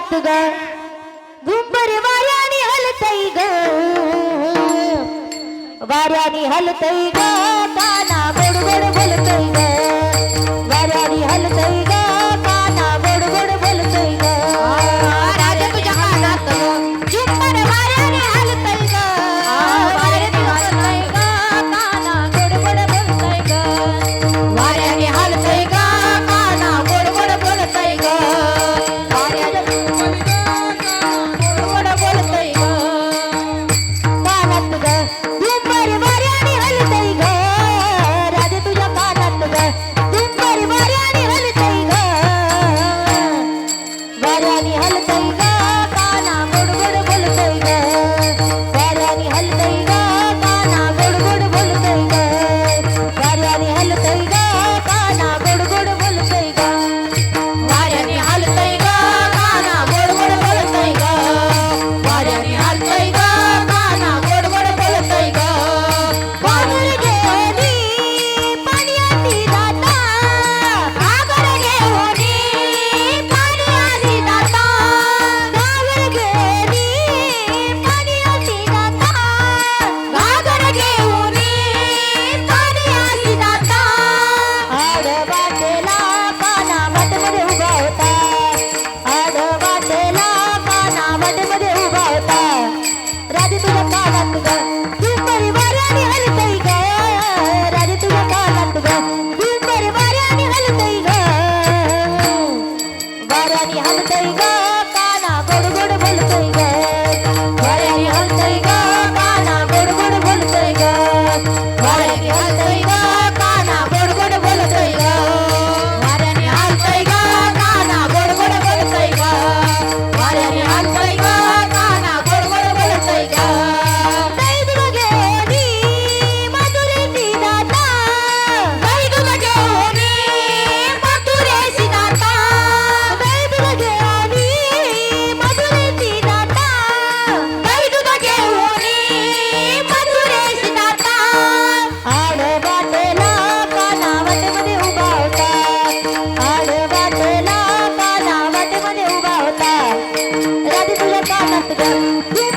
ಮಾತುಗ ಗುಬ್ಬರಿ ವಾರ್ಯಾನಿ ಹಲತೈಗ ವಾರ್ಯಾನಿ ಹಲತೈಗ ತಾನ ಬುಡುಗಡು ಹಲತೈಗ கொடுவல் கைகள் Thank you.